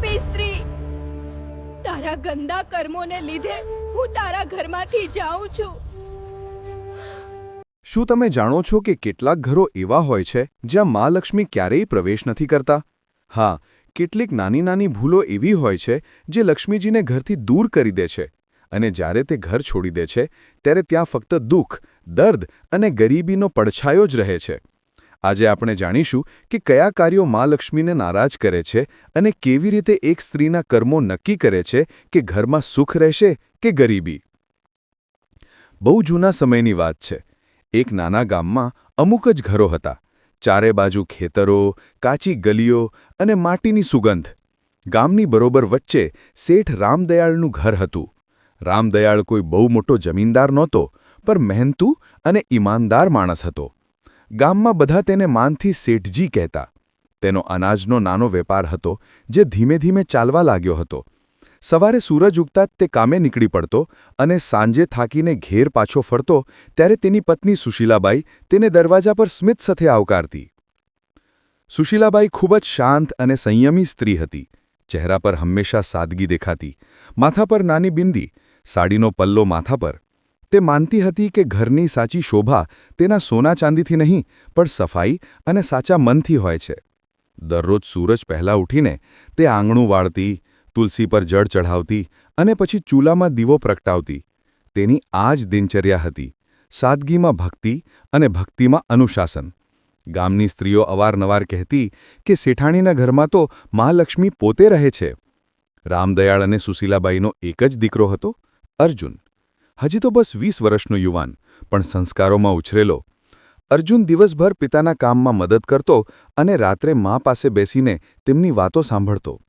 પાપી સ્ત્રી તારા ગંદા કર્મોને લીધે હું તારા ઘરમાંથી જાઉં છું. શું તમે જાણો છો કે કેટલાક ઘરો એવા હોય છે જ્યાં મા લક્ષ્મી ક્યારેય પ્રવેશ નથી કરતા? હા, કેટલીક નાની નાની ભૂલો એવી હોય છે જે લક્ષ્મીજીને ઘરથી દૂર કરી દે છે અને જ્યારે તે ઘર છોડી દે છે, ત્યારે ત્યાં ફક્ત દુઃખ, દર્દ અને ગરીબીનો પડછાયો જ રહે છે. આજે આપણે જાણીશું કે કયા કાર્યો મા લક્ષ્મીને નારાજ કરે છે અને કેવી રીતે એક સ્ત્રીના કર્મો નક્કી કરે છે કે ઘરમાં સુખ રહેશે કે ગરીબી. બહુ જૂના સમયની વાત છે. એક નાના ગામમાં અમુક જ ઘરો હતા. ચારે બાજુ ખેતરો, કાચી ગલીઓ અને માટીની સુગંધ. ગામની બરોબર વચ્ચે શેઠ રામદયાળનું ઘર હતું. રામદયાળ કોઈ બહુ મોટો જમીનદાર નહોતો, પણ મહેનતુ અને ઈમાનદાર માણસ હતો. ગામમાં બધા તેને માનથી શેઠજી કહેતા. તેનો અનાજનો નાનો વેપાર હતો, જે ધીમે ધીમે ચાલવા લાગ્યો હતો. સવારે સૂરજ ઉગતા તે કામે નીકળી પડતો અને સાંજે થાકીને ઘેર પાછો ફરતો, ત્યારે તેની પત્ની સુશીલાબાઈ તેને દરવાજા પર સ્મિત સાથે આવકારતી. સુશીલાબાઈ ખૂબ જ શાંત અને સંયમી સ્ત્રી હતી. ચહેરા પર હંમેશા સાદગી દેખાતી. માથા પર નાની બિંદી, સાડીનો પલ્લો માથા પર. તે માનતી હતી કે ઘરની સાચી શોભા તેના સોના ચાંદીથી નહીં, પણ સફાઈ અને સાચા મનથી હોય છે. દરરોજ સૂરજ પહેલાં ઉઠીને તે આંગણું વાળતી, તુલસી પર જળ ચઢાવતી અને પછી ચૂલામાં દીવો પ્રગટાવતી. તેની આ જ દિનચર્યા હતી. સાદગીમાં ભક્તિ અને ભક્તિમાં અનુશાસન. ગામની સ્ત્રીઓ અવારનવાર કહેતી કે શેઠાણીના ઘરમાં તો મહાલક્ષ્મી પોતે રહે છે. રામદયાળ અને સુશીલાબાઈનો એક જ દીકરો હતો, અર્જુન. હજી તો બસ વીસ વર્ષનો યુવાન, પણ સંસ્કારોમાં ઉછરેલો. અર્જુન દિવસભર પિતાના કામમાં મદદ કરતો અને રાત્રે મા પાસે બેસીને તેમની વાતો સાંભળતો.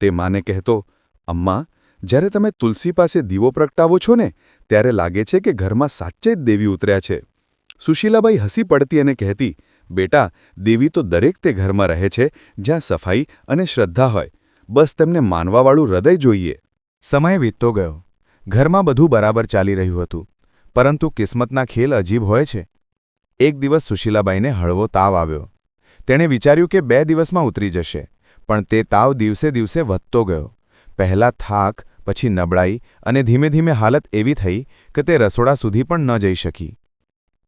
તે માને કહેતો, અમ્મા, જ્યારે તમે તુલસી પાસે દીવો પ્રગટાવો છો ને, ત્યારે લાગે છે કે ઘરમાં સાચે જ દેવી ઉતર્યા છે. સુશીલાબાઈ હસી પડતી અને કહેતી, બેટા, દેવી તો દરેક તે ઘરમાં રહે છે, જ્યાં સફાઈ અને શ્રદ્ધા હોય. બસ તેમને માનવાવાળું હૃદય જોઈએ. સમય વીતતો ગયો. ઘરમાં બધું બરાબર ચાલી રહ્યું હતું. પરંતુ કિસ્મતના ખેલ અજીબ હોય છે. એક દિવસ સુશીલાબાઈને હળવો તાવ આવ્યો. તેણે વિચાર્યું કે બે દિવસમાં ઉતરી જશે, પણ તે તાવ દિવસે દિવસે વધતો ગયો. પહેલાં થાક, પછી નબળાઈ અને ધીમે ધીમે હાલત એવી થઈ કે તે રસોડા સુધી પણ ન જઈ શકી.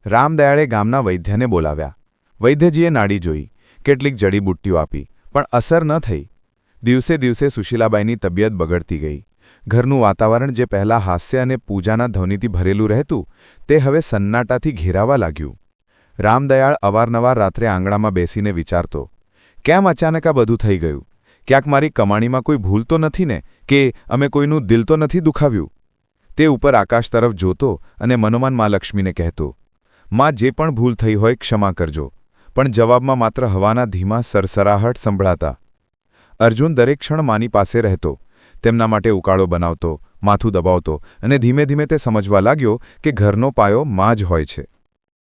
રામદયાળે ગામના વૈદ્યને બોલાવ્યા. વૈદ્યજીએ નાડી જોઈ, કેટલીક જડીબુટ્ટીઓ આપી, પણ અસર ન થઈ. દિવસે દિવસે સુશીલાબાઈની તબિયત બગડતી ગઈ. ઘરનું વાતાવરણ જે પહેલાં હાસ્ય અને પૂજાના ધ્વનિથી ભરેલું રહેતું, તે હવે સન્નાટાથી ઘેરાવા લાગ્યું. રામદયાળ અવારનવાર રાત્રે આંગણામાં બેસીને વિચારતો, કેમ અચાનક આ બધું થઈ ગયું? ક્યાંક મારી કમાણીમાં કોઈ ભૂલ તો નથી ને? કે અમે કોઈનું દિલ તો નથી દુખાવ્યું? તે ઉપર આકાશ તરફ જોતો અને મનોમન મા લક્ષ્મીને કહેતો, માં, જે પણ ભૂલ થઈ હોય ક્ષમા કરજો, પણ જવાબમાં માત્ર હવાના ધીમા સરસરાહટ સંભળાતા. અર્જુન દરેક ક્ષણ માની પાસે રહેતો તેમના માટે ઉકાળો બનાવતો, માથું દબાવતો અને ધીમે ધીમે તે સમજવા લાગ્યો કે ઘરનો પાયો માં જ હોય છે.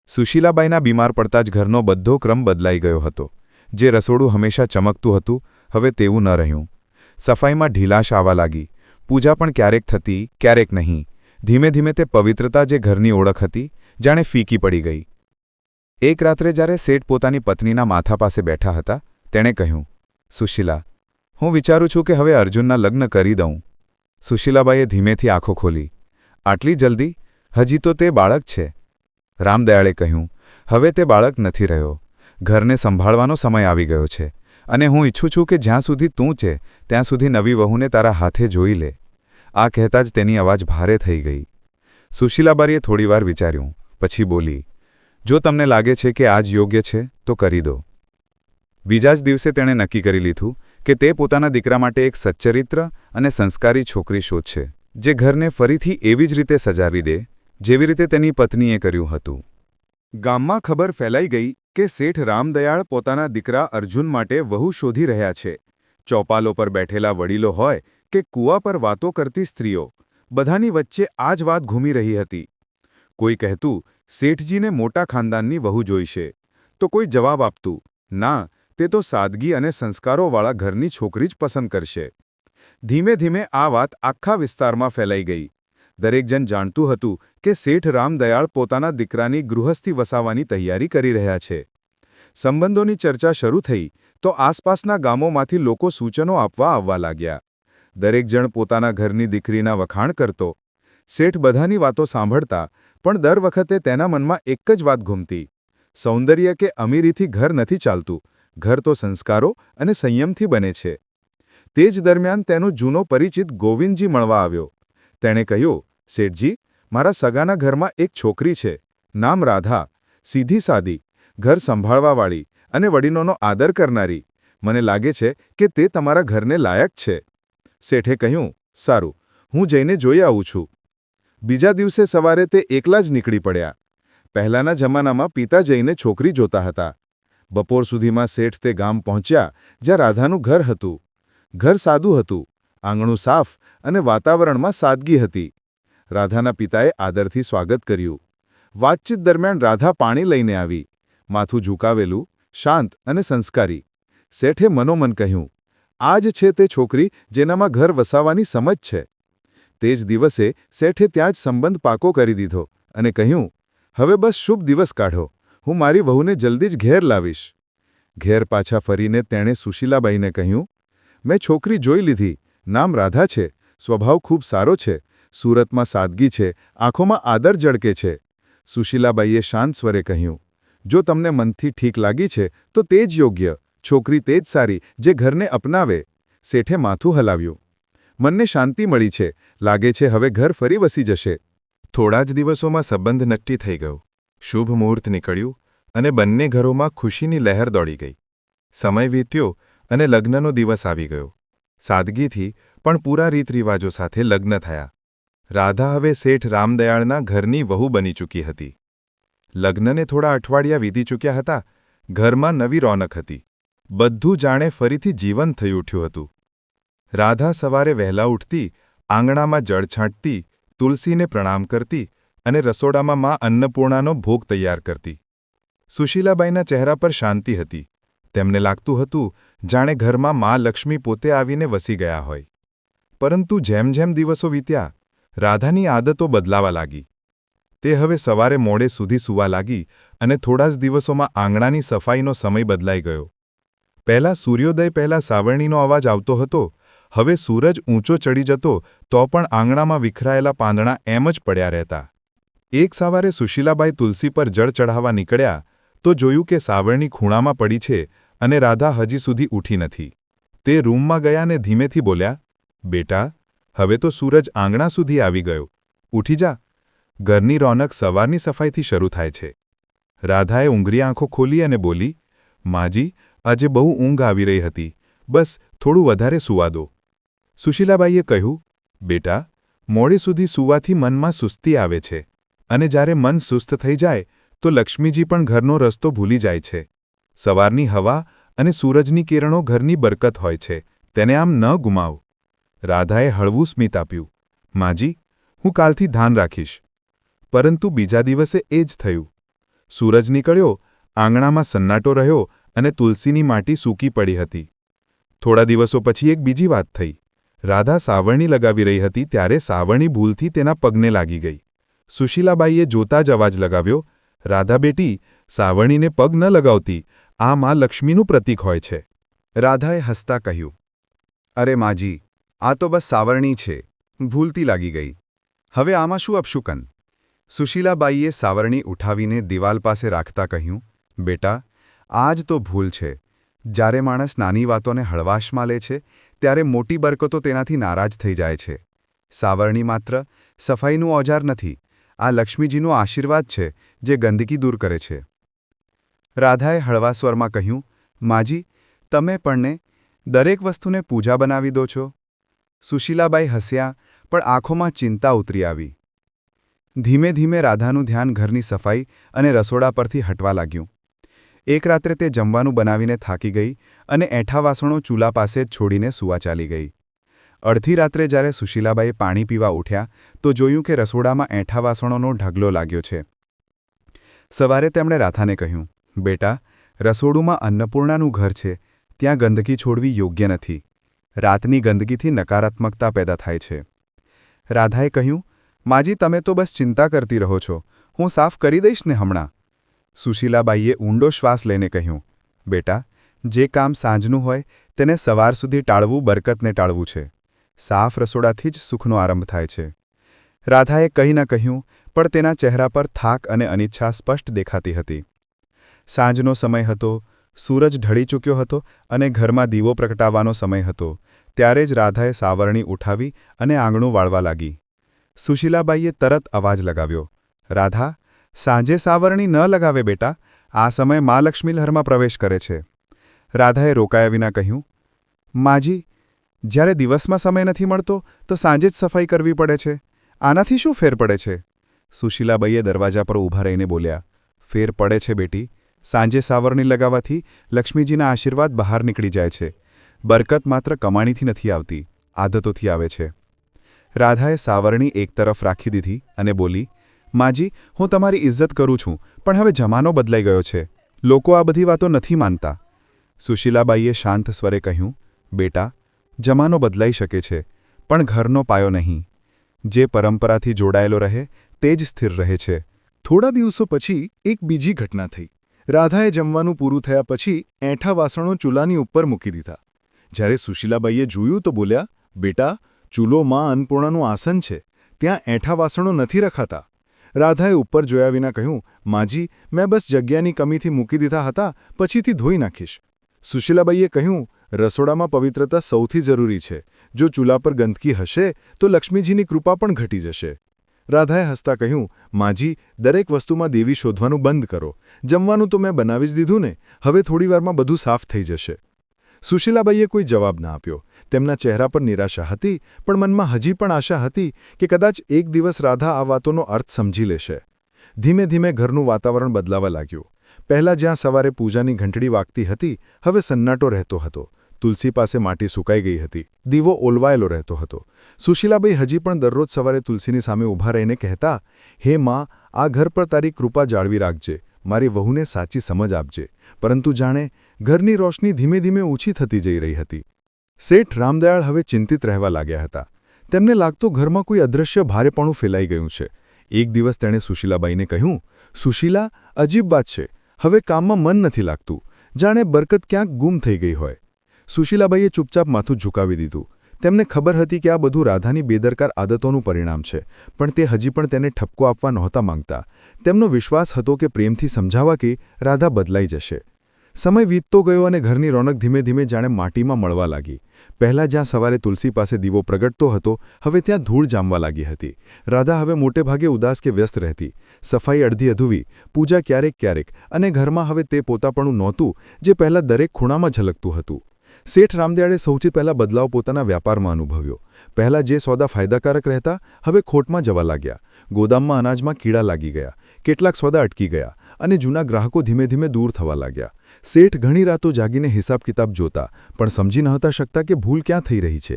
સુશીલાબાઈના બીમાર પડતા જ ઘરનો બધો ક્રમ બદલાઈ ગયો હતો. જે રસોડું હંમેશા ચમકતું હતું, હવે તેવું ન રહ્યું. સફાઈમાં ઢીલાશ આવવા લાગી. પૂજા પણ ક્યારેક થતી, ક્યારેક નહીં. ધીમે ધીમે તે પવિત્રતા જે ઘરની ઓળખ હતી, જાણે ફીકી પડી ગઈ. એક રાત્રે જ્યારે શેઠ પોતાની પત્નીના માથા પાસે બેઠા હતા, તેણે કહ્યું, સુશીલા હું વિચારું છું કે હવે અર્જુનના લગ્ન કરી દઉં. સુશીલાબાઈએ ધીમેથી આંખો ખોલી. આટલી જલ્દી? હજી તો તે બાળક છે. રામદયાળે કહ્યું, હવે તે બાળક નથી રહ્યો. ઘરને સંભાળવાનો સમય આવી ગયો છે. અને હું ઈચ્છું છું કે જ્યાં સુધી તું છે, ત્યાં સુધી નવી વહુને તારા હાથે જોઈ લે. આ કહેતા જ તેની અવાજ ભારે થઈ ગઈ. સુશીલાબારીએ થોડીવાર વિચાર્યું, પછી બોલી, જો તમને લાગે છે કે આજ યોગ્ય છે, તો કરી દો. બીજા જ દિવસે તેણે નક્કી કરી લીધું કે તે પોતાના દીકરા માટે એક સચ્ચરિત્ર અને સંસ્કારી છોકરી શોધશે, જે ઘરને ફરીથી એવી જ રીતે સજાવી દે, જેવી રીતે તેની પત્નીએ કર્યું હતું. ગામમાં ખબર ફેલાઈ ગઈ કે શેઠ રામદયાળ પોતાના દીકરા અર્જુન માટે વહુ શોધી રહ્યા છે. ચોપાલો પર બેઠેલા વડીલો હોય કે કૂવા પર વાતો કરતી સ્ત્રીઓ, બધાની વચ્ચે આ જ વાત ઘૂમી રહી હતી. કોઈ કહેતું, શેઠજીને મોટા ખાનદાનની વહુ જોઈશે. તો કોઈ જવાબ આપતું, ના તે તો સાદગી અને સંસ્કારોવાળા ઘરની છોકરી જ પસંદ કરશે. ધીમે ધીમે આ વાત આખા વિસ્તારમાં ફેલાઈ ગઈ. દરેક જણ જાણતું હતું કે શેઠ રામદયાળ પોતાના દીકરાની ગૃહસ્થી વસાવવાની તૈયારી કરી રહ્યા છે. સંબંધોની ચર્ચા શરૂ થઈ તો આસપાસના ગામોમાંથી લોકો સૂચનો આપવા આવવા લાગ્યા. દરેક જણ પોતાના ઘરની દીકરીના વખાણ કરતો. શેઠ બધાની વાતો સાંભળતા પણ દર વખતે તેના મનમાં એક જ વાત ઘૂમતી. સૌંદર્ય કે અમીરીથી ઘર નથી ચાલતું ઘર તો સંસ્કારો અને સંયમથી બને છે. તે જ દરમિયાન તેનો જૂનો પરિચિત ગોવિંદજી મળવા આવ્યો. તેણે કહ્યું, શેઠજી, મારા સગાના ઘરમાં એક છોકરી છે. નામ રાધા, સીધી સાદી, ઘર સંભાળવાવાળી અને વડીલોનો આદર કરનારી. મને લાગે છે કે તે તમારા ઘરને લાયક છે. શેઠે કહ્યું, સારું, હું જઈને જોઈ આવું છું. બીજા દિવસે સવારે તે એકલા જ નીકળી પડ્યા. પહેલાના જમાનામાં પિતા જઈને છોકરી જોતા હતા. બપોર સુધીમાં શેઠ તે ગામ પહોંચ્યા, જ્યાં રાધાનું ઘર હતું. ઘર સાદું હતું, આંગણું સાફ અને વાતાવરણમાં સાદગી હતી. રાધાના પિતાએ આદરથી સ્વાગત કર્યું. વાતચીત દરમિયાન રાધા પાણી લઈને આવી. માથું ઝુકાવેલું, શાંત અને સંસ્કારી. શેઠે મનોમન કહ્યું આ જ છે તે છોકરી જેનામાં ઘર વસાવાની સમજ છે. તે જ દિવસે શેઠે ત્યાં જ સંબંધ પાકો કરી દીધો અને કહ્યું, હવે બસ શુભ દિવસ કાઢો. હું મારી વહુને જલ્દી જ ઘેર લાવીશ. ઘેર પાછા ફરીને તેણે સુશીલાબાઈને કહ્યું, મેં છોકરી જોઈ લીધી. નામ રાધા છે. સ્વભાવ ખૂબ સારો છે. સુરતમાં સાદગી છે. આંખોમાં આદર જળકે છે. સુશીલાબાઈએ શાંત સ્વરે કહ્યું, જો તમને મનથી ઠીક લાગી છે, તો તે જ યોગ્ય. છોકરી તે જ સારી, જે ઘરને અપનાવે. શેઠે માથું હલાવ્યું. મનને શાંતિ મળી છે. લાગે છે હવે ઘર ફરી વસી જશે. થોડા જ દિવસોમાં સંબંધ નક્કી થઈ ગયો. શુભ મુહૂર્ત નીકળ્યું અને બંને ઘરોમાં ખુશીની લહેર દોડી ગઈ. સમય વીત્યો અને લગ્નનો દિવસ આવી ગયો. સાદગીથી પણ પૂરા રીતરિવાજો સાથે લગ્ન થયા. રાધા હવે શેઠ રામદયાળના ઘરની વહુ બની ચૂકી હતી. લગ્નને થોડા અઠવાડિયા વીતી ચૂક્યા હતા. ઘરમાં નવી રોનક હતી. બધું જાણે ફરીથી જીવન થઈ ઉઠ્યું હતું. રાધા સવારે વહેલા ઉઠતી, આંગણામાં જળ છાંટતી, તુલસીને પ્રણામ કરતી અને રસોડામાં મા અન્નપૂર્ણાનો ભોગ તૈયાર કરતી. સુશીલાબાઈના ચહેરા પર શાંતિ હતી. તેમને લાગતું હતું, જાણે ઘરમાં મા લક્ષ્મી પોતે આવીને વસી ગયા હોય. પરંતુ જેમ જેમ દિવસો વીત્યા, રાધાની આદતો બદલાવા લાગી. તે હવે સવારે મોડે સુધી સૂવા લાગી અને થોડા જ દિવસોમાં આંગણાની સફાઈનો સમય બદલાઈ ગયો. પહેલાં સૂર્યોદય, પહેલાં સાવરણીનો અવાજ આવતો હતો, હવે સૂરજ ઊંચો ચડી જતો તો પણ આંગણામાં વિખરાયેલા પાંદડા એમ જ પડ્યા રહેતા. એક સવારે સુશીલાબાઈ તુલસી પર જળ ચઢાવવા નીકળ્યા તો જોયું કે સાવરણી ખૂણામાં પડી છે અને રાધા હજી સુધી ઉઠી નથી. તે રૂમમાં ગયા ને ધીમેથી બોલ્યા, બેટા, હવે તો સૂરજ આંગણા સુધી આવી ગયો. ઉઠી જા. ઘરની રોનક સવારની સફાઈથી શરૂ થાય છે. રાધાએ ઊંઘરી આંખો ખોલી અને બોલી, માજી, આજે બહુ ઊંઘ આવી રહી હતી. બસ, થોડું વધારે સૂવા દો. સુશીલાબાઈએ કહ્યું, બેટા, મોડે સુધી સૂવાથી મનમાં સુસ્તી આવે છે. અને જ્યારે મન સુસ્ત થઈ જાય, તો લક્ષ્મીજી પણ ઘરનો રસ્તો ભૂલી જાય છે. સવારની હવા અને સૂરજની કિરણો ઘરની બરકત હોય છે. તેને આમ ન ગુમાવ. રાધાએ હળવું સ્મિત આપ્યું. માજી, હું કાલથી ધ્યાન રાખીશ. પરંતુ બીજા દિવસે એ જ થયું. સૂરજ નીકળ્યો, આંગણામાં સન્નાટો રહ્યો અને તુલસીની માટી સૂકી પડી હતી. થોડા દિવસો પછી એક બીજી વાત થઈ. રાધા સાવરણી લગાવી રહી હતી ત્યારે સાવરણી ભૂલથી તેના પગને લાગી ગઈ. સુશીલાબાઈએ જોતા જ અવાજ લગાવ્યો, રાધા બેટી, સાવરણીને પગ ન લગાવતી, આ માં લક્ષ્મીનું પ્રતીક હોય છે. રાધાએ હસતા કહ્યું, અરે માજી, આ તો બસ સાવરણી છે, ભૂલતી લાગી ગઈ. હવે આમાં શું અપશુકન સુશીલાબાઈએ સાવરણી ઉઠાવીને દિવાલ પાસે રાખતા કહ્યું, બેટા આ જ તો ભૂલ છે. જ્યારે માણસ નાની વાતોને હળવાશમાં લે છે, ત્યારે મોટી બરકતો તેનાથી નારાજ થઈ જાય છે. સાવરણી માત્ર સફાઈનું ઓજાર નથી આ લક્ષ્મીજીનો આશીર્વાદ છે, જે ગંદકી દૂર કરે છે. રાધાએ હળવા સ્વરમાં કહ્યું, માજી, તમે પણને દરેક વસ્તુને પૂજા બનાવી દો છો. સુશીલાબાઈ હસ્યા, પણ આંખોમાં ચિંતા ઉતરી આવી. ધીમે ધીમે રાધાનું ધ્યાન ઘરની સફાઈ અને રસોડા પરથી હટવા લાગ્યું. એક રાત્રે તે જમવાનું બનાવીને થાકી ગઈ અને એઠા વાસણો ચૂલા પાસે જ છોડીને સૂવા ચાલી ગઈ. અડધી રાત્રે જ્યારે સુશીલાબાઈ પાણી પીવા ઉઠ્યા, તો જોયું કે રસોડામાં એઠા વાસણોનો ઢગલો લાગ્યો છે. સવારે તેમણે રાધાને કહ્યું, બેટા, રસોડુંમાં અન્નપૂર્ણાનું ઘર છે, ત્યાં ગંદકી છોડવી યોગ્ય નથી. રાતની ગંદકીથી નકારાત્મકતા પેદા થાય છે. રાધાએ કહ્યું, માજી તમે તો બસ ચિંતા કરતી રહો છો, હું સાફ કરી દઈશ ને હમણાં. સુશીલાબાઈએ ઊંડો શ્વાસ લઈને કહ્યું, બેટા, જે કામ સાંજનું હોય, તેને સવાર સુધી ટાળવું બરકતને ટાળવું છે. સાફ રસોડાથી જ સુખનો આરંભ થાય છે. રાધાએ કંઈ ન કહ્યું, પણ તેના ચહેરા પર થાક અને અનિચ્છા સ્પષ્ટ દેખાતી હતી. સાંજનો સમય હતો, સૂરજ ઢળી ચૂક્યો હતો અને ઘરમાં દીવો પ્રગટાવવાનો સમય હતો. ત્યારે જ રાધાએ સાવરણી ઉઠાવી અને આંગણું વાળવા લાગી. સુશીલાબાઈએ તરત અવાજ લગાવ્યો, રાધા, સાંજે સાવરણી ન લગાવે બેટા, આ સમય મા લક્ષ્મી પ્રવેશ કરે છે. રાધાએ રોકાયા વિના કહ્યું, માજી જ્યારે દિવસમાં સમય નથી મળતો, તો સાંજે જ સફાઈ કરવી પડે છે. આનાથી શું ફેર પડે છે? સુશીલાબાઈએ દરવાજા પર ઊભા રહીને બોલ્યા, ફેર પડે છે બેટી. સાંજે સાવરણી લગાવવાથી લક્ષ્મીજીના આશીર્વાદ બહાર નીકળી જાય છે. બરકત માત્ર કમાણીથી નથી આવતી, આદતોથી આવે છે. રાધાએ સાવરણી એક તરફ રાખી દીધી અને બોલી, માજી, હું તમારી ઇજ્જત કરું છું, પણ હવે જમાનો બદલાઈ ગયો છે. લોકો આ બધી વાતો નથી માનતા. સુશીલાબાઈએ શાંત સ્વરે કહ્યું, બેટા જમાનો બદલાઈ શકે છે, પણ ઘરનો પાયો નહીં. જે પરંપરાથી જોડાયેલો રહે, તે જ સ્થિર રહે છે. થોડા દિવસો પછી એક બીજી ઘટના થઈ. રાધાએ જમવાનું પૂરું થયા પછી એંઠા વાસણો ચૂલાની ઉપર મૂકી દીધા. જ્યારે સુશીલાબાઈએ જોયું તો બોલ્યા, બેટા, ચૂલો માં અન્નપૂર્ણાનું આસન છે, ત્યાં એઠા વાસણો નથી રખાતા. રાધાએ ઉપર જોયા વિના કહ્યું, માજી, મેં બસ જગ્યાની કમીથી મૂકી દીધા હતા, પછીથી ધોઈ નાખીશ. સુશીલાબાઈએ કહ્યું, રસોડામાં પવિત્રતા સૌથી જરૂરી છે. જો ચૂલા પર ગંદકી હશે, તો લક્ષ્મીજીની કૃપા પણ ઘટી જશે. રાધાએ હસતા કહ્યું, માજી, દરેક વસ્તુમાં દેવી શોધવાનું બંધ કરો. જમવાનું તો મેં બનાવી જ દીધું ને. હવે થોડીવારમાં બધું સાફ થઈ જશે. સુશીલાબાઈએ કોઈ જવાબ ના આપ્યો. તેમના ચહેરા પર નિરાશા હતી, પણ મનમાં હજી પણ આશા હતી કે કદાચ એક દિવસ રાધા આ વાતોનો અર્થ સમજી લેશે. ધીમે ધીમે ઘરનું વાતાવરણ બદલાવા લાગ્યું. પહેલાં જ્યાં સવારે પૂજાની ઘંટડી વાગતી હતી, હવે સન્નાટો રહેતો હતો. તુલસી પાસે માટી સુકાઈ ગઈ હતી. દીવો ઓલવાયેલો રહેતો હતો. સુશીલાબાઈ હજી પણ દરરોજ સવારે તુલસીની સામે ઊભા રહીને કહેતા, હે માં, આ ઘર પર તારી કૃપા જાળવી રાખજે. મારી વહુને સાચી સમજ આપજે. પરંતુ જાણે, ઘરની રોશની ધીમે ધીમે ઓછી થતી જઈ રહી હતી. શેઠ રામદયાળ હવે ચિંતિત રહેવા લાગ્યા હતા. તેમને લાગતું ઘરમાં કોઈ અદૃશ્ય ભારેપણું ફેલાઈ ગયું છે. એક દિવસ તેણે સુશીલાબાઈને કહ્યું, સુશીલા, અજીબ વાત છે. હવે કામમાં મન નથી લાગતું. જાણે બરકત ક્યાંક ગુમ થઈ ગઈ હોય. સુશીલાબાઈએ ચૂપચાપ માથું ઝુકાવી દીધું. તેમને ખબર હતી કે આ બધું રાધાની બેદરકાર આદતોનું પરિણામ છે, પણ તે હજી પણ તેને ઠપકો આપવા નહોતા માંગતા. તેમનો વિશ્વાસ હતો કે પ્રેમથી સમજાવવા કે રાધા બદલાઈ જશે. સમય વીતતો ગયો અને ઘરની રોનક ધીમે ધીમે જાણે માટીમાં મળવા લાગી. પહેલાં જ્યાં સવારે તુલસી પાસે દીવો પ્રગટતો હતો, હવે ત્યાં ધૂળ જામવા લાગી હતી. રાધા હવે મોટે ભાગે ઉદાસ કે વ્યસ્ત રહેતી. સફાઈ અડધી અધૂવી પૂજા ક્યારેક ક્યારેક, અને ઘરમાં હવે તે પોતાપણું નહોતું, જે પહેલાં દરેક ખૂણામાં ઝલકતું હતું. શેઠ રામદયાળે સૌથી પહેલાં બદલાવ પોતાના વ્યાપારમાં અનુભવ્યો. પહેલાં જે સોદા ફાયદાકારક રહેતા, હવે ખોટમાં જવા લાગ્યા. ગોદામમાં અનાજમાં કીડા લાગી ગયા, કેટલાક સોદા અટકી ગયા, અને જૂના ગ્રાહકો ધીમે ધીમે દૂર થવા લાગ્યા. શેઠ ઘણી રાતો જાગીને હિસાબ કિતાબ જોતા, પણ સમજી નહોતા શકતા કે ભૂલ ક્યાં થઈ રહી છે.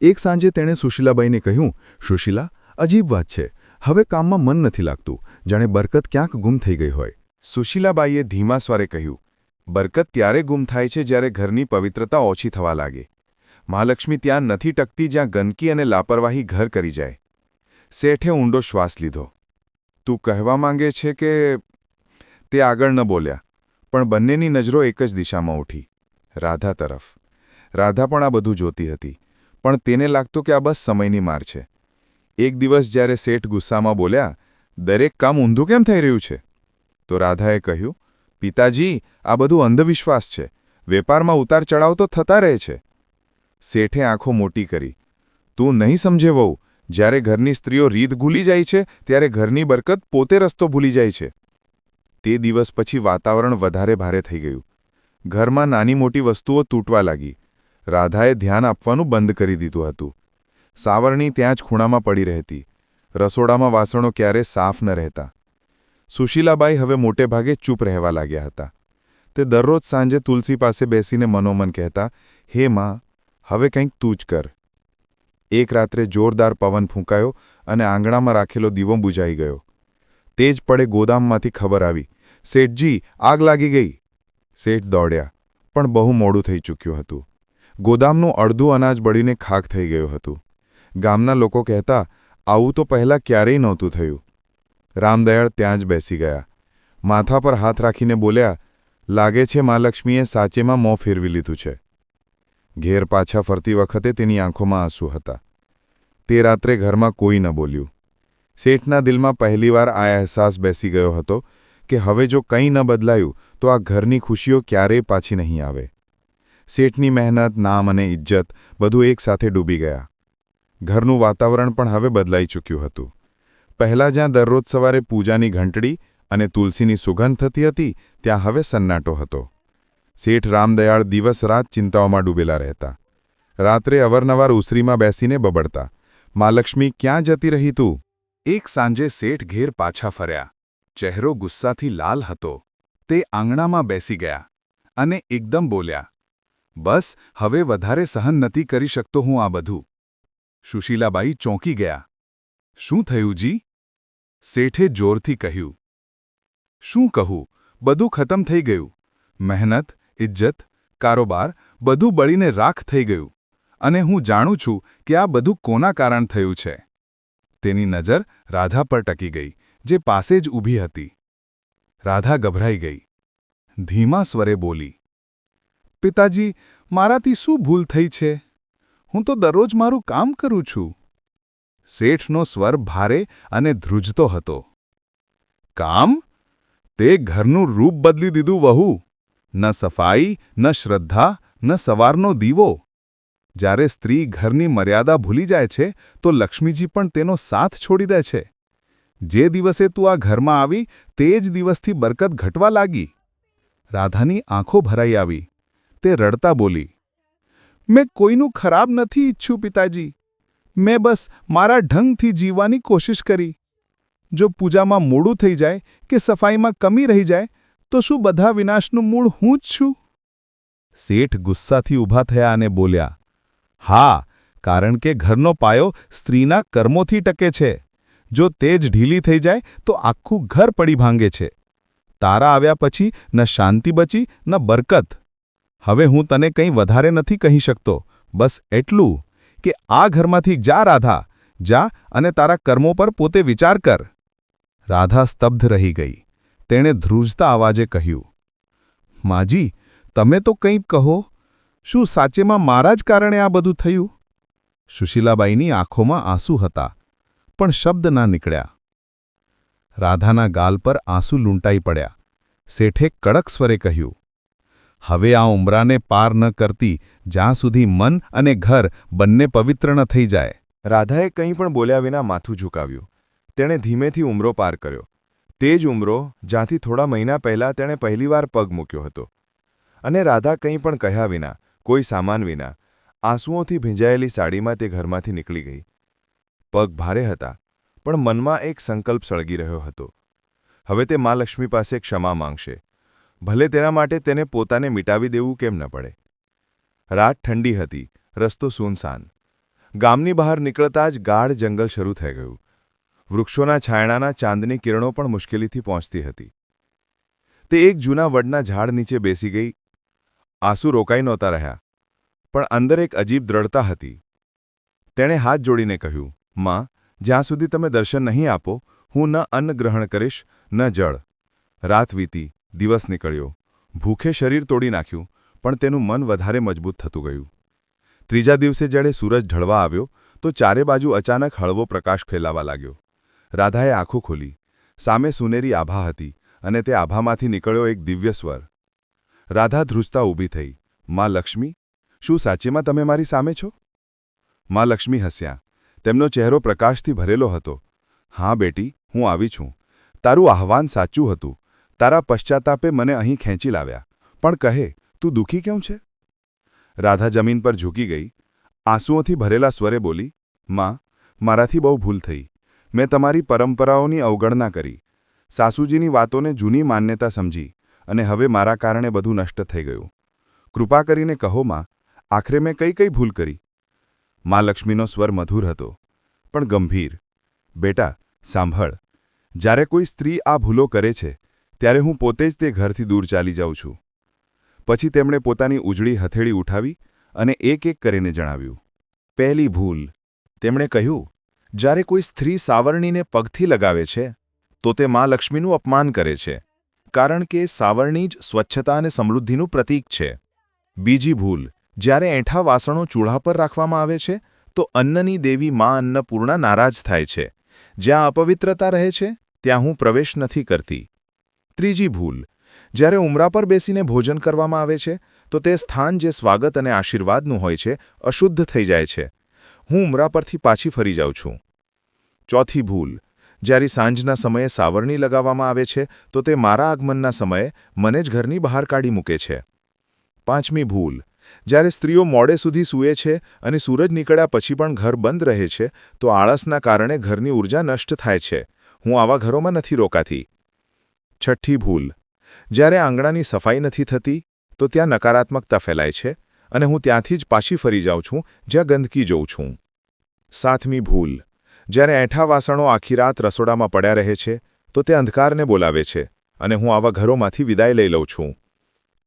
એક સાંજે તેણે સુશીલાબાઈને કહ્યું, સુશીલા, અજીબ વાત છે. હવે કામમાં મન નથી લાગતું. જાણે બરકત ક્યાંક ગુમ થઈ ગઈ હોય. સુશીલાબાઈએ ધીમા સ્વરે કહ્યું, બરકત ત્યારે ગુમ થાય છે જ્યારે ઘરની પવિત્રતા ઓછી થવા લાગે. મહાલક્ષ્મી ત્યાં નથી ટકતી જ્યાં ગંદકી અને લાપરવાહી ઘર કરી જાય. શેઠે ઊંડો શ્વાસ લીધો. તું કહેવા માંગે છે કે, તે આગળ ન બોલ્યા. પણ બંનેની નજરો એક જ દિશામાં ઉઠી. રાધા તરફ. રાધા પણ આ બધું જોતી હતી, પણ તેને લાગતું કે આ બસ સમયની માર છે. એક દિવસ જ્યારે શેઠ ગુસ્સામાં બોલ્યા, દરેક કામ ઊંધું કેમ થઈ રહ્યું છે? તો રાધાએ કહ્યું, પિતાજી, આ બધું અંધવિશ્વાસ છે. વેપારમાં ઉતાર ચડાવ તો થતા રહે છે. શેઠે આંખો મોટી કરી, તું નહીં સમજે વહુ, જ્યારે ઘરની સ્ત્રીઓ રીત ભૂલી જાય છે, ત્યારે ઘરની બરકત પોતે રસ્તો ભૂલી જાય છે. તે દિવસ પછી વાતાવરણ વધારે ભારે થઈ ગયું. ઘરમાં નાની મોટી વસ્તુઓ તૂટવા લાગી. રાધાએ ધ્યાન આપવાનું બંધ કરી દીધું હતું. સાવરણી ત્યાં જ ખૂણામાં પડી રહેતી. રસોડામાં વાસણો ક્યારે સાફ ન રહેતા. સુશીલાબાઈ હવે મોટે ભાગે ચૂપ રહેવા લાગ્યા હતા. તે દરરોજ સાંજે તુલસી પાસે બેસીને મનોમન કહેતા, હે માં, હવે કંઈક તું જ કર. એક રાત્રે જોરદાર પવન ફૂંકાયો અને આંગણામાં રાખેલો દીવો બુજાઈ ગયો. તે જ પડે ગોદામમાંથી ખબર આવી. શેઠજી, આગ લાગી ગઈ. શેઠ દોડ્યા, પણ બહુ મોડું થઈ ચૂક્યું હતું. ગોદામનું અડધું અનાજ બળીને ખાખ થઈ ગયું હતું. ગામના લોકો કહેતા, આવું તો પહેલાં ક્યારેય નહોતું થયું. રામદયાળ ત્યાં જ બેસી ગયા. માથા પર હાથ રાખીને બોલ્યા, લાગે છે મા લક્ષ્મીએ સાચેમાં મોં ફેરવી લીધું છે. ઘેર પાછા ફરતી વખતે તેની આંખોમાં આંસુ હતા. તે રાત્રે ઘરમાં કોઈ ન બોલ્યું. શેઠના દિલમાં પહેલીવાર આ અહેસાસ બેસી ગયો હતો કે હવે જો કંઈ ન બદલાયું, તો આ ઘરની ખુશીઓ ક્યારેય પાછી નહીં આવે. શેઠની મહેનત, નામ અને ઇજ્જત બધું એકસાથે ડૂબી ગયા. ઘરનું વાતાવરણ પણ હવે બદલાઈ ચૂક્યું હતું. પહેલાં જ્યાં દરરોજ સવારે પૂજાની ઘંટડી અને તુલસીની સુગંધ થતી હતી, ત્યાં હવે સન્નાટો હતો. શેઠ રામદયાળ દિવસ રાત ચિંતાઓમાં ડૂબેલા રહેતા. રાત્રે અવારનવાર ઉસરીમાં બેસીને બબડતા. માલક્ષ્મી ક્યાં જતી રહી તું? એક સાંજે શેઠ ઘેર પાછા ફર્યા. ચહેરો ગુસ્સાથી લાલ હતો. તે આંગણામાં બેસી ગયા અને એકદમ બોલ્યા, બસ, હવે વધારે સહન નથી કરી શકતો હું આ બધું. સુશીલાબાઈ ચોંકી ગયા, શું થયું જી? શેઠે જોરથી કહ્યું, શું કહું? બધું ખતમ થઈ ગયું. મહેનત, ઇજ્જત, કારોબાર, બધું બળીને રાખ થઈ ગયું. અને હું જાણું છું કે આ બધું કોના કારણ થયું છે. તેની નજર રાધા પર ટકી ગઈ, જે પાસે જ ઊભી હતી. રાધા ગભરાઈ ગઈ. ધીમા સ્વરે બોલી, પિતાજી, મારાથી શું ભૂલ થઈ છે? હું તો દરરોજ મારું કામ કરું છું. શેઠનો સ્વર ભારે અને ધ્રુજતો હતો. કામ? તે ઘરનું રૂપ બદલી દીધું વહુ. ન સફાઈ, ન શ્રદ્ધા, ન સવારનો દીવો. જ્યારે સ્ત્રી ઘરની મર્યાદા ભૂલી જાય છે, તો લક્ષ્મીજી પણ તેનો સાથ છોડી દે છે. જે દિવસે તું આ ઘરમાં આવી, તે જ દિવસથી બરકત ઘટવા લાગી. રાધાની આંખો ભરાઈ આવી. તે રડતા બોલી, મેં કોઈનું ખરાબ નથી ઈચ્છું પિતાજી. મેં બસ મારા ઢંગથી જીવવાની કોશિશ કરી. જો પૂજામાં મોડું થઈ જાય કે સફાઈમાં કમી રહી જાય, તો શું બધા વિનાશનું મૂળ હું જ છું? શેઠ ગુસ્સાથી ઊભા થયા અને બોલ્યા હા, કારણ કે ઘરનો પાયો સ્ત્રીના કર્મોથી ટકે છે. જો તે જ ઢીલી થઈ જાય, તો આખું ઘર પડી ભાંગે છે. તારા આવ્યા પછી ન શાંતિ બચી, ન બરકત. હવે હું તને કંઈ વધારે નથી કહી શકતો. બસ એટલું, કે આ ઘરમાંથી જા, રાધા. જા અને તારા કર્મો પર પોતે વિચાર કર. રાધા સ્તબ્ધ રહી ગઈ. તેણે ધ્રુજતા અવાજે કહ્યું, માજી, તમે તો કંઈક કહો. શું સાચેમાં મારા જ કારણે આ બધું થયું? સુશીલાબાઈની આંખોમાં આંસુ હતા, પણ શબ્દ ના નીકળ્યા. રાધાના ગાલ પર આંસુ લૂંટાઈ પડ્યા. શેઠે કડક સ્વરે કહ્યું, હવે આ ઉંબરાને પાર ન કરતી, જ્યાં સુધી મન અને ઘર બંને પવિત્ર ન થઈ જાય. રાધાએ કંઈ પણ બોલ્યા વિના માથું ઝુકાવ્યું. તેણે ધીમેથી ઉમરો પાર કર્યો. તે જ ઉમરો, જ્યાંથી થોડા મહિના પહેલાં તેણે પહેલીવાર પગ મૂક્યો હતો. અને રાધા કંઈ પણ કહ્યા વિના કોઈ સામાન વિના આંસુઓથી ભીંજાયેલી સાડીમાં તે ઘરમાંથી નીકળી ગઈ. પગ ભારે હતા, પણ મનમાં એક સંકલ્પ સળગી રહ્યો હતો. હવે તે મા લક્ષ્મી પાસે ક્ષમા માંગશે. ભલે તેના માટે તેને પોતાને મિટાવી દેવું કેમ ન પડે. રાત ઠંડી હતી, રસ્તો સૂનસાન. ગામની બહાર નીકળતા જ ગાઢ જંગલ શરૂ થઈ ગયું. વૃક્ષોના છાયણાના ચાંદની કિરણો પણ મુશ્કેલીથી પહોંચતી હતી. તે એક જૂના વડના ઝાડ નીચે બેસી ગઈ આંસુ રોકાઈ નહોતા રહ્યા. પણ અંદર એક અજીબ દ્રઢતા હતી. તેણે હાથ જોડીને કહ્યું, માં, જ્યાં સુધી તમે દર્શન નહીં આપો, હું ન અન્ન ગ્રહણ કરીશ, ન જળ. રાત વીતી, દિવસ નીકળ્યો. ભૂખે શરીર તોડી નાખ્યું, પણ તેનું મન વધારે મજબૂત થતું ગયું. ત્રીજા દિવસે જ્યારે સૂરજ ઢળવા આવ્યો, તો ચારે બાજુ અચાનક હળવો પ્રકાશ ફેલાવા લાગ્યો. રાધાએ આંખો ખોલી. સામે સુનેરી આભા હતી અને તે આભામાંથી નીકળ્યો એક દિવ્ય સ્વર. રાધા ધ્રુજતા ઊભી થઈ. માં લક્ષ્મી, શું સાચેમાં તમે મારી સામે છો? માં લક્ષ્મી હસ્યા. તેમનો ચહેરો પ્રકાશથી ભરેલો હતો. હા બેટી, હું આવી છું. તારું આહવાન સાચું હતું. તારા પશ્ચાતાપે મને અહીં ખેંચી લાવ્યા. પણ કહે, તું દુઃખી કેમ છે? રાધા જમીન પર ઝૂકી ગઈ. આંસુઓથી ભરેલા સ્વરે બોલી, માં, મારાથી બહુ ભૂલ થઈ. મેં તમારી પરંપરાઓની અવગણના કરી. સાસુજીની વાતોને જૂની માન્યતા સમજી. અને હવે મારા કારણે બધું નષ્ટ થઈ ગયું. કૃપા કરીને કહો, માં, આખરે મેં કઈ કઈ ભૂલ કરી? માં લક્ષ્મીનો સ્વર મધુર હતો, પણ ગંભીર. બેટા, સાંભળ. જ્યારે કોઈ સ્ત્રી આ ભૂલો કરે છે, ત્યારે હું પોતે જ તે ઘરથી દૂર ચાલી જાઉં છું. પછી તેમણે પોતાની ઉજળી હથેળી ઉઠાવી અને એક એક કરીને જણાવ્યું. પહેલી ભૂલ. તેમણે કહ્યું, જ્યારે કોઈ સ્ત્રી સાવરણીને પગથી લગાવે છે, તો તે મા લક્ષ્મીનું અપમાન કરે છે. કારણ કે સાવરણી જ સ્વચ્છતા અને સમૃદ્ધિનું પ્રતીક છે. બીજી ભૂલ, જ્યારે એંઠા વાસણો ચૂલ્હા પર રાખવામાં આવે છે, તો અન્નની દેવી મા અન્નપૂર્ણા નારાજ થાય છે. જ્યાં અપવિત્રતા રહે છે, ત્યાં હું પ્રવેશ નથી કરતી. ત્રીજી ભૂલ, જ્યારે ઉમરા પર બેસીને ભોજન કરવામાં આવે છે, તો તે સ્થાન જે સ્વાગત અને આશીર્વાદનું હોય છે, અશુદ્ધ થઈ જાય છે. હું ઉમરા પરથી પાછી ફરી જાઉં છું. ચોથી ભૂલ જ્યારે સાંજના સમયે સાવરણી લગાવવામાં આવે છે, તો તે મારા આગમનના સમયે મને જ ઘરની બહાર કાઢી મૂકે છે. પાંચમી ભૂલ. જ્યારે સ્ત્રીઓ મોડે સુધી સૂએ છે અને સૂરજ નીકળ્યા પછી પણ ઘર બંધ રહે છે, તો આળસના કારણે ઘરની ઊર્જા નષ્ટ થાય છે. હું આવા ઘરોમાં નથી રોકાતી. છઠ્ઠી ભૂલ. જ્યારે આંગણાની સફાઈ નથી થતી, તો ત્યાં નકારાત્મકતા ફેલાય છે અને હું ત્યાંથી જ પાછી ફરી જાઉં છું, જ્યાં ગંદકી જોઉં છું. સાતમી ભૂલ. જ્યારે એંઠા વાસણો આખી રાત રસોડામાં પડ્યા રહે છે, તો તે અંધકારને બોલાવે છે અને હું આવા ઘરોમાંથી વિદાય લઈ લઉં છું.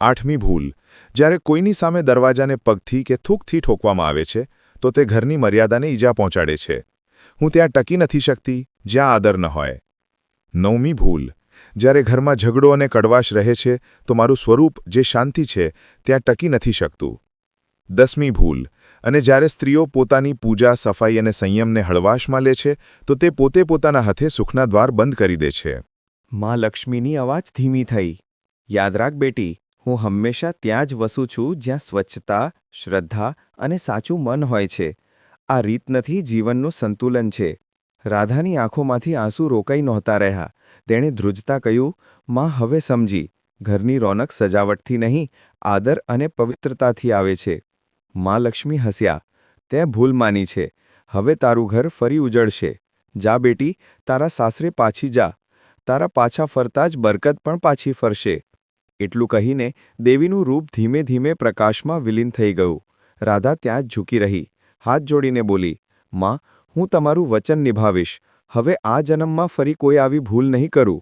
આઠમી ભૂલ. જ્યારે કોઈની સામે દરવાજાને પગથી કે થૂકથી ઠોકવામાં આવે છે, તો તે ઘરની મર્યાદાને ઈજા પહોંચાડે છે. હું ત્યાં ટકી નથી શકતી, જ્યાં આદર ન હોય. નવમી ભૂલ. જ્યારે ઘરમાં ઝઘડો અને કડવાશ રહે છે, તો મારું સ્વરૂપ જે શાંતિ છે, ત્યાં ટકી નથી શકતું. દસમી ભૂલ. અને જ્યારે સ્ત્રીઓ પોતાની પૂજા, સફાઈ અને સંયમને હળવાશમાં લે છે, તો તે પોતે પોતાના હાથે સુખના દ્વાર બંધ કરી દે છે. માં લક્ષ્મીની અવાજ ધીમી થઈ. યાદ રાખ બેટી, હું હંમેશા ત્યાં જ વસું છું જ્યાં સ્વચ્છતા, શ્રદ્ધા અને સાચું મન હોય છે. આ રીત નથી જીવનનું સંતુલન છે. રાધાની આંખોમાંથી આંસુ રોકાઈ નહોતા રહ્યા. તેણે ધ્રુજતા કહ્યું, માં, હવે સમજી. ઘરની રોનક સજાવટથી નહીં, આદર અને પવિત્રતાથી આવે છે. માં લક્ષ્મી હસ્યા. તે ભૂલ માની છે. હવે તારું ઘર ફરી ઉજળશે. જા બેટી, તારા સાસરે પાછી જા. તારા પાછા ફરતા જ બરકત પણ પાછી ફરશે. એટલું કહીને દેવીનું રૂપ ધીમે ધીમે પ્રકાશમાં વિલીન થઈ ગયું. રાધા ત્યાં જ ઝૂકી રહી. હાથ જોડીને બોલી, માં, હું તમારું વચન નિભાવીશ. હવે આ જન્મમાં ફરી કોઈ આવી ભૂલ નહીં કરું.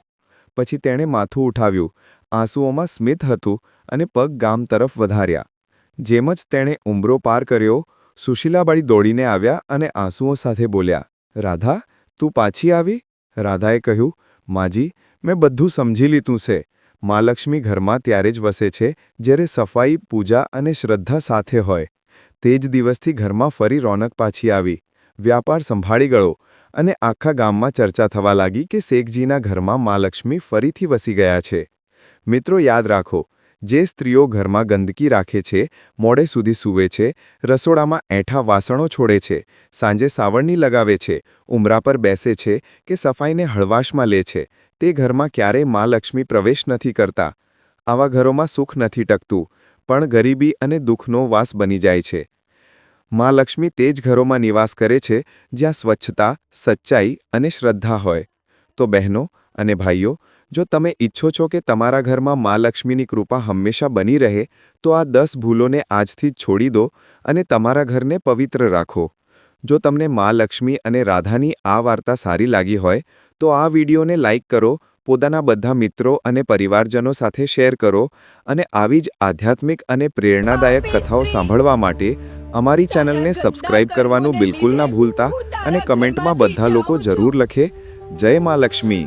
પછી તેણે માથું ઉઠાવ્યું. આંસુઓમાં સ્મિત હતું અને પગ ગામ તરફ વધાર્યા. જેમ જ તેણે ઉંબરો પાર કર્યો સુશીલાબાળી દોડીને આવ્યા અને આંસુઓ સાથે બોલ્યા, રાધા, તું પાછી આવી? રાધાએ કહ્યું, માજી, મેં બધું સમજી લીધું છે. મા લક્ષ્મી ઘરમાં ત્યારે જ વસે છે, જ્યારે સફાઈ, પૂજા અને શ્રદ્ધા સાથે હોય. તે જ દિવસથી ઘરમાં ફરી રોનક પાછી આવી. વ્યાપાર સંભાળી ગયો અને આખા ગામમાં ચર્ચા થવા લાગી કે શેખજીના ઘરમાં મા લક્ષ્મી ફરીથી વસી ગયા છે. મિત્રો, યાદ રાખો જે સ્ત્રીઓ ઘરમાં ગંદકી રાખે છે, મોડે સુધી સૂવે છે, રસોડામાં એઠા વાસણો છોડે છે, સાંજે સાવરણી લગાવે છે, ઉમરા પર બેસે છે કે સફાઈને હળવાશમાં લે છે, તે ઘરમાં ક્યારેય મા લક્ષ્મી પ્રવેશ નથી કરતા. આવા ઘરોમાં સુખ નથી ટકતું, પણ ગરીબી અને દુઃખનો વાસ બની જાય છે. મા લક્ષ્મી તે જ ઘરોમાં નિવાસ કરે છે જ્યાં સ્વચ્છતા, સચ્ચાઈ અને શ્રદ્ધા હોય. તો બહેનો અને ભાઈઓ, જો તમે ઈચ્છો છો કે તમારા ઘરમાં મા લક્ષ્મીની કૃપા હંમેશા બની રહે, તો આ દસ ભૂલોને આજથી જ છોડી દો અને તમારા ઘરને પવિત્ર રાખો. જો તમને મા લક્ષ્મી અને રાધાની આ વાર્તા સારી લાગી હોય, તો આ વિડીયોને લાઇક કરો, પોતાના બધા મિત્રો અને પરિવારજનો સાથે શેર કરો અને આવી જ આધ્યાત્મિક અને પ્રેરણાદાયક કથાઓ સાંભળવા માટે અમારી ચેનલને સબસ્ક્રાઇબ કરવાનું બિલકુલ ના ભૂલતા અને કમેન્ટમાં બધા લોકો જરૂર લખે, જય મા લક્ષ્મી.